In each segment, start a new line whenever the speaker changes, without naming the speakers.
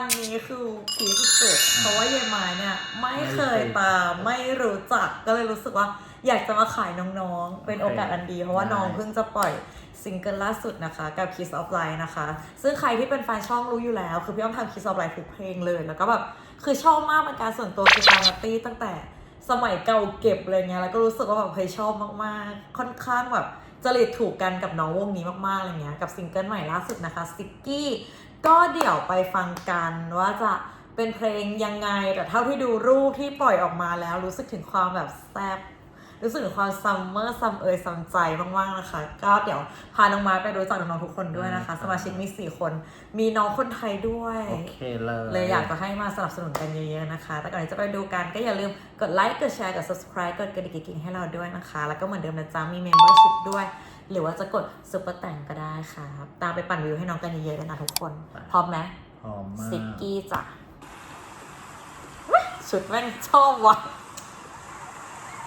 นนี้คือผีสุดๆเพราะว่าเยายไม้เนี่ย ไม่เคยตามไม่รู้จักก็เลยรู้สึกว่า อยากจะมาขายน้องๆ เป็นโอกาสอันดี เพราะว่าน้องเพิ่งจะปล่อยซิงเกิลล่าสุดนะคะ กับ Kiss of Life นะคะ ซึ่งใครที่เป็นแฟนช่องรู้อยู่แล้ว คือพี่อ้อมทำ Kiss of Life ทุกเพลงเลย แล้วก็แบบคือชอบมากเป็นการส่วนตัวคือตามนัตตี้ตั้งแต่สมัยเก่าเก็บเลยเงี้ยแล้วก็รู้สึกว่าแบบเคยชอบมากๆ ค่อนข้างแบบจริตถูกกันกับน้องวงนี้มากๆอะไรเงี้ยกับซิงเกิลใหม่ล่าสุดนะคะซิกกี้ ก็เดี๋ยวไปฟังกันว่าจะเป็นเพลงยังไง แต่เท่าที่ดูรูปที่ปล่อยออกมาแล้วรู้สึกถึงความแบบแซ่บรู้สึกถึงความซัมเมอร์ซัมเอยซัมใจมากๆนะคะ ก็เดี๋ยวพาน้องมาไปรู้จักน้องๆทุกคนด้วยนะคะ สมาชิกมี 4 คน มีน้องคนไทยด้วย
โอเคเลย
เลยอยากจะให้มาสนับสนุนกันเยอะๆนะคะ แต่ก่อนที่จะไปดูกันก็อย่าลืมกดไลค์กดแชร์กด subscribe กดกระดิ่งกิ๊งๆให้เราด้วยนะคะ แล้วก็เหมือนเดิมนะจ๊ะมี membership ด้วย หรือว่าจะกดซุปเปอร์แต่งก็ได้ค่ะตามไปปั่นวิวให้น้องกันเยอะๆเลยนะทุกคนพร้อมไหม
หอมมาก
ซิกกี้จ้ะชุดแม่งชอบว่ะ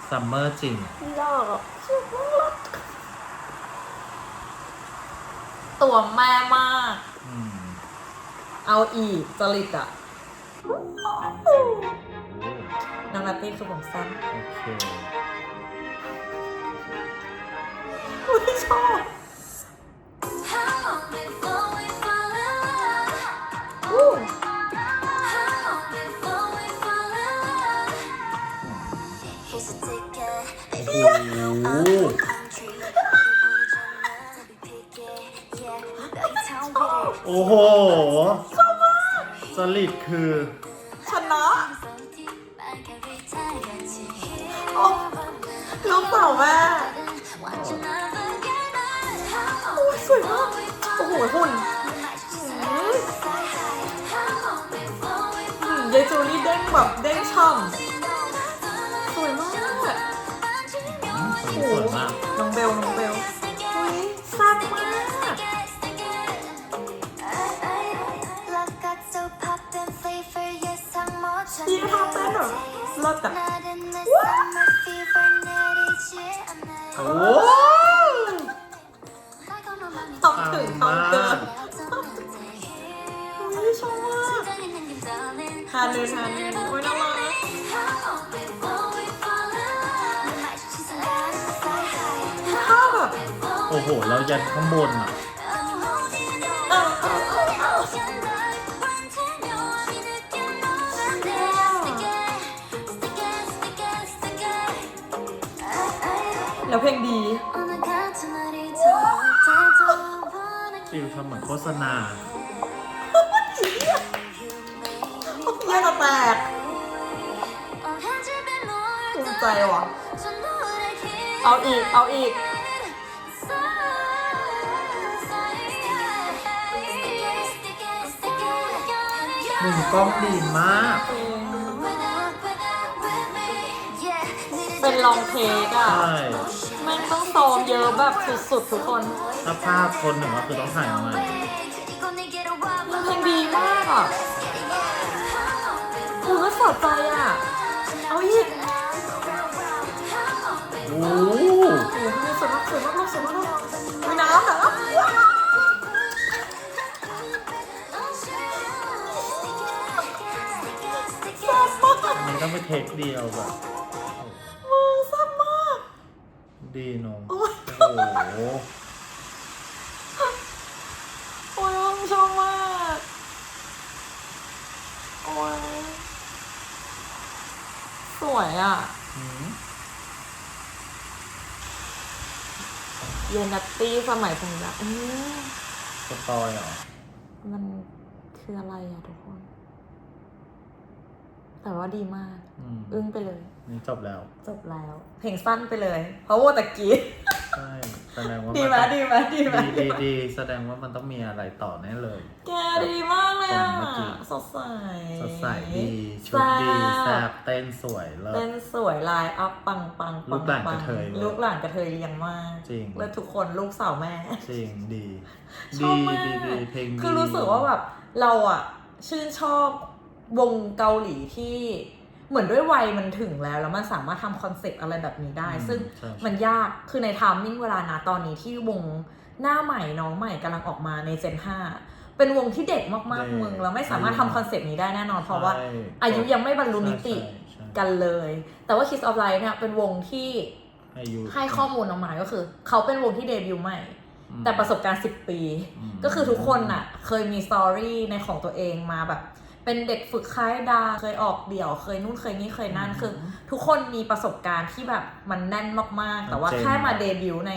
ซัมเมอร์จริง
ยากอะชุดแม่งรักตัวแม่มาก
อืม
เอาอีกจริตอะ
โอ้
น้องนัตตี้คือผมสั้น
โอเค โอ้โหสลิดคือ
ชนะ
ลูก
เปล่าแม่ โอ้ย
long
สวยมากโอ้โหหุ่นอืมยายจูลี่เด้งแบบเด้งช่ำสวยมาก
คนนี้สวยมาก
น้องเบลน้องเบลอุ้ยแซ่บมาก
พี่ทำเป็นเหรอ
เลิศอะ ฮานุนฮานุนโอ้ยน่ารักถ้าแบบ
โอ้โห เรายันข้างบนอะ
แล้วเพลงดี
ฟิลทำเหมือนโฆษณา
แตกภูมิใจว่ะ เอาอีก เอาอีก
หนึ่งกล้องดีมาก
เป็นลองเทคอะ
ใช่
แม่งต้องซ้อมเยอะแบบสุดๆทุกคน
ถ้าภาพคนหนึ่งก็คือต้องถ่ายมาใหม่
เพลงดีมากอะ กูก็สะใจอะ เอาอีก
โอ้
โอ้โหสวยมากสวยมากลูกสวยมากลูกมีน้ำเหรอว้าวแซ่บมาก
อันต้องไปเทคเดียวแบบ
มึงซ่บมาก
ดีเนอะ
โอ้
โอ้โห
โอ้ยชอบมากโอ้ย สวยอะ
หืม
เยนนัตตี้สมัยผมแบบอืม
สปอยเหรอ
มันคืออะไรอะทุกคน แต่ว่าดีมาก
อืม
อึ้งไปเลย
นี่จบแล้ว
จบแล้ว เพลงสั้นไปเลย เพราะว่าตะกี้
ใช่แสดงว่า
ดีไหม
น
ดีไหมดีไหม
ดีดีดีแสดงว่ามันต้องมีอะไรต่อแน่เลย
แกดีมากเลยอะ
คนเมื่อกี้
สดใส
สดใสดีชุดดีแซ่บเต้นสวยเลิ
เต้
ศ
นสวยลายอัพปังปังปัง
ลูกหลาน
ปั
ก
ง
ระเทยเว้ย
ลูกหลานกระเทยเลี้ยงมาก
จริง
แล้วทุกคนลูกสาวแม่
จริงดี
ช
ดี
อบมาก
ดีดีเพลงดี
คือรู้สึกว่าแบบเราอะชื่นชอบวงเกาหลีที่ เหมือนด้วยวัยมันถึงแล้ว แล้วมันสามารถทำคอนเซปต์อะไรแบบนี้ได้
อืม
ซึ่ง
ใช่
มันยากคือในไทามมิ่งเวลานะตอนนี้ที่วงหน้าใหม่น้องใหม่กำลังออกมาในเจน5ไปเป็นวงที่เด็กมาก
เด็ก
ๆมึงแล้วไม่สามารถทำคอนเซปต์นี้ได้แน่นอน เพราะว่า
ใช่
อายุยังไม่บรรลุนิติ
ใช่ใช่
กันเลย แต่ว่า Kiss of Light เนี่ยเป็นวงที่
อายุ
ให้ข้อมูลออกมาก็คือ เขาเป็นวงที่เดบิวต์ใหม่
อืม
แต่ประสบการณ์ 10 ปี
อืม
ก็คือทุกคนน่ะ เคยมีสตอรี่ในของตัวเองมาแบบ เป็นเด็กฝึกค่ายดาเคยออกเดี่ยว เคยนู่นเคยนี่เคยนั่นคือ ทุกคนมีประสบการณ์ที่แบบมันแน่นมากๆ แต่ว่า
เจน
แค่มาเดบิวต์ใน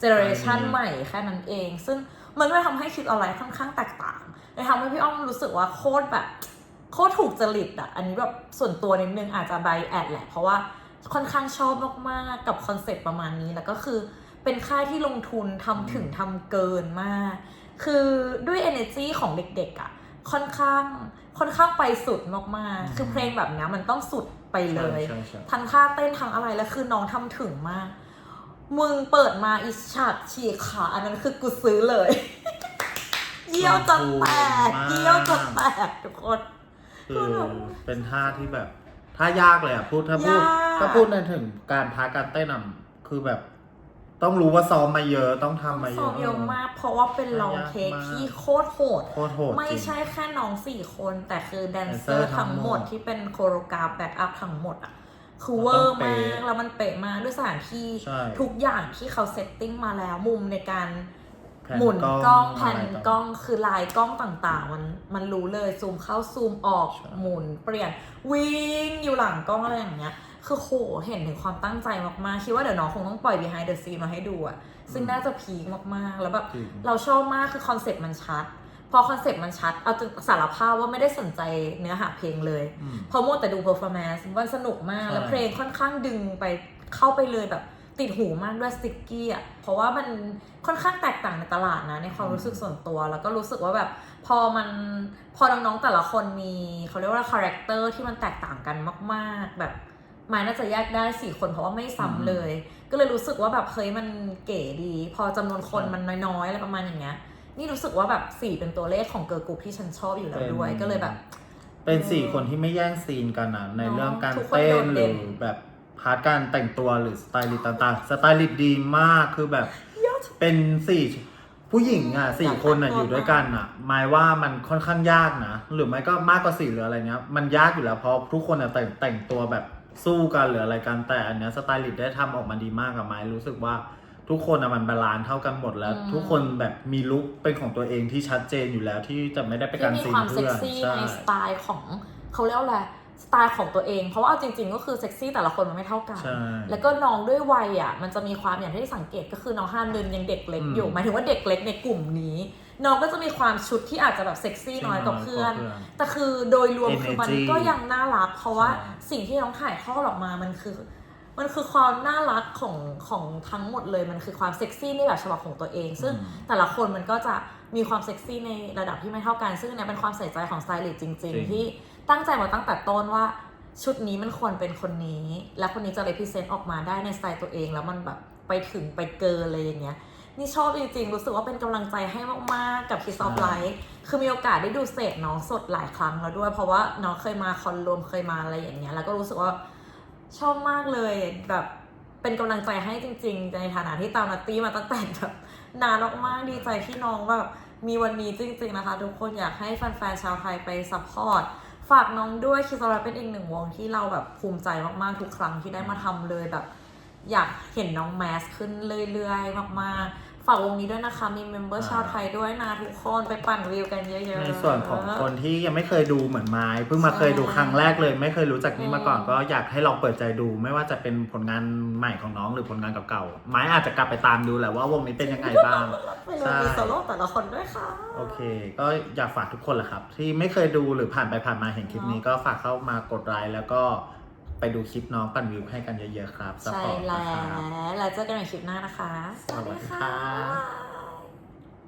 เจเนอเรชัน
อืม
ใหม่แค่นั้นเอง ซึ่งมันก็เลยทำให้คิดอะไรค่อนข้างแตกต่างเลยทำให้พี่อ้อมรู้สึกว่าโคตรแบบโคตรถูกจริตอะอันนี้แบบส่วนตัวนิดนึงอาจจะไบแอดแหละ เพราะว่าค่อนข้างชอบมาก ๆ กับคอนเซ็ปต์ประมาณนี้ แล้วก็คือเป็นค่ายที่ลงทุนทำถึงทำเกินมาก คือด้วย energy ของเด็ก ๆอะ ค่อนข้างค่อนข้างไปสุดมากๆ คือเพลงแบบเนี้ยมันต้องสุดไปเลย
ใช่ใช่
ทั้งท่าเต้นทั้งอะไรแล้วคือน้องทำถึงมาก มึงเปิดมาอีฉากฉีกขาอันนั้นคือกูซื้อเลย เยี่ยวจะแตกเยี่ยวจะแตกทุกคน
คือเป็นท่าที่แบบท่ายากเลยอะพูดถ้าพูด
ยาก
ถ้าพูดในถึงการพาการเต้นอะคือแบบ ต้องรู้ว่าซ้อมมาเยอะต้องทำมาเย
ซ้อ
อะ
มเยอะมากเพราะว่าเป็นลอง
ยาก
เทค
มาก
ที่โคตรโหด
โคตรโหด
ไม่
จริง
ใช่แค่น้องสี่คนแต่คือแดนเซอ
แดนเซอร์
ร์ทั้งหมด
ทั้งหมด
ที่เป็นโคโรกราฟแบ็กอัพทั้งหมดอะ คือ
มัน
เว
ต้
อ
อง
ร์
เป๊ะ
มากแล้วมันเป๊ะมากด้วยสถานที่
ใช่
ทุกอย่างที่เขาเซตติ้งมาแล้วมุมในการ
แผ่น
หมุนกล้องแผ่น
อะไร
กล้องคือลายกล้องต่างๆ มันมันรู้เลยซูมเข้าซูมออก
ใช่
หมุนเปลี่ยนวิ่งอยู่หลังกล้องอะไรอย่างเงี้ย คือโหเห็นถึงความตั้งใจมากๆ คิดว่าเดี๋ยวน้องคงต้องปล่อย behind the scene มาให้ดูอะซึ่งน่าจะพีคมากๆ แล้วแบบ
จริง
เราชอบมากคือคอนเซ็ปต์มันชัด พอคอนเซ็ปต์มันชัด เอาจนสารภาพว่าไม่ได้สนใจเนื้อหาเพลงเลย
อืม
เพราะมัวแต่ดูเพอร์ฟอร์แมนซ์มันสนุกมาก
ใช่
แล้วเพลงค่อนข้างดึงไปเข้าไปเลยแบบติดหูมากด้วยสติกกี้อะ เพราะว่ามันค่อนข้างแตกต่างในตลาดนะ ในความรู้สึกส่วนตัว แล้วก็รู้สึกว่าแบบ พอมันพอน้องๆแต่ละคนมีเขาเรียกว่าคาแรคเตอร์ที่มันแตกต่างกันมาก ๆ แบบ หมายน่าจะแยกได้สี่คนเพราะว่าไม่ซ้ำเลย ก็เลยรู้สึกว่าแบบเฮ้ยมันเก๋ดี พอจำนวนคนมันน้อยๆอะไรประมาณอย่างเงี้ย นี่รู้สึกว่าแบบสี่เป็นตัวเลขของเกิร์ลกรุ๊ปที่ฉันชอบอยู่แล้วด้วย
เป็น
ก็เลยแบบ
เป็นสี่คนที่ไม่แย่งซีนกันนะใน
เนอะ
เรื่องการ
ทุกคน
เต้
โด
น
ด
ห
เด่
รื
น
อแบบพาร์ทการแต่งตัวหรือสไตลิสต์ต่างๆ สไตลิสต์ดีมากคือแบบเป็นสี่ผู้หญิงอะสี่คนอะอยู่ด้วยกันอะหมายว่ามันค่อนข้างยากนะ หรือไม่ก็มากกว่าสี่หรืออะไรเนี้ย มันยากอยู่แล้วเพราะทุกคนอะแต่งแต่งตัวแบบ สู้กันหรืออะไรกันแต่อันเนี้ยสไตลิสต์ได้ทำออกมาดีมากกับไม้รู้สึกว่าทุกคนอะมันบาลานซ์เท่ากันหมดแล้ว
อืม
ทุกคนแบบมีลุคเป็นของตัวเองที่ชัดเจนอยู่แล้วที่จะไม่ได้ไป
ที่
การ
มี
ซีน
ความเซ็
เพื่
ก
อน
ซี่
ใช่
ในสไตล์ของเขาเรียกว่าอะไร สไตล์ของตัวเอง เพราะว่าเอาจริง ๆ ก็คือเซ็กซี่แต่ละคนมันไม่เท่ากัน
ใช่
แล้วก็น้องด้วยวัยอะมันจะมีความอย่างที่สังเกตก็คือน้องฮานเดินยังเด็กเล็ก
อืม
อยู่หมายถึงว่าเด็กเล็กในกลุ่มนี้ น้องก็จะมีความชุดที่อาจจะแบบเซ็กซี่น้อยกว่าเพื่อน แต่คือโดยรวม
Energy
คือมันก็ยังน่ารัก เพราะว่า
ใช่
สิ่งที่น้องถ่ายทอดออกมามันคือ มันคือความน่ารักของของทั้งหมดเลยมันคือความเซ็กซี่ในแบบฉบับของตัวเอง ซึ่ง
อืม
แต่ละคนมันก็จะมีความเซ็กซี่ในระดับที่ไม่เท่ากัน ซึ่งอันเนี้ยเป็นความใส่ใจของสไตลิสต์จริง
จริง
ๆ ที่ ตั้งใจมาตั้งแต่ต้นว่าชุดนี้มันควรเป็นคนนี้ และคนนี้จะ represent ออกมาได้ในสไตล์ตัวเอง แล้วมันแบบไปถึงไปเกินเลยอย่างเงี้ยนี่ชอบจริงๆ รู้สึกว่าเป็นกำลังใจให้มาก ๆ กับ Kiss of Light คือมีโอกาสได้ดูเศษน้องสดหลายครั้งแล้วด้วย เพราะว่าน้องเคยมาคอนรวมเคยมาอะไรอย่างเงี้ย แล้วก็รู้สึกว่าชอบมากเลยแบบเป็นกำลังใจให้จริง ๆ ในฐานะที่ตามนัตตี้มาตั้งแต่แบบนานมากๆดีใจที่น้องแบบมีวันนี้จริง ๆ นะคะ ทุกคนอยากให้แฟนๆชาวไทยไปซัพพอร์ต ฝากน้องด้วยคิสอลเป็นอีกหนึ่งวงที่เราแบบภูมิใจมากๆทุกครั้งที่ได้มาทำเลยแบบ อยากเห็นน้องแมสขึ้นเรื่อยๆ มากๆ ฝากวงนี้ด้วยนะคะ มีเมมเบอร์
อ่า
ชาวไทยด้วยนะทุกคนไปปั่นวิวกันเยอะๆ
ในส่วนของคนที่ยังไม่เคยดูเหมือนไม้เพิ่งมาเคยดูครั้งแรกเลย ไม่เคยรู้จักนี่มาก่อน
อืม
ก็อยากให้ลองเปิดใจดู ไม่ว่าจะเป็นผลงานใหม่ของน้องหรือผลงานเก่าๆไม้อาจจะกลับไปตามดูแหละว่าวงนี้เป็นยังไงบ้าง
ไปเลยมีโซโล่แต่ละคนด้วยค่ะ
โอเค ก็อยากฝากทุกคนแหละครับ ที่ไม่เคยดูหรือผ่านไปผ่านมาเห็นคลิปนี้ก็ฝากเข้ามากดไลค์แล้วก็ ไปดูคลิปน้องปั่นวิวให้กันเยอะๆครับ
ใช่
support
แล้
นะครับ
วแล้วเจอกันในคลิปหน้านะคะ
สวัสดีครับ
บ๊ายบาย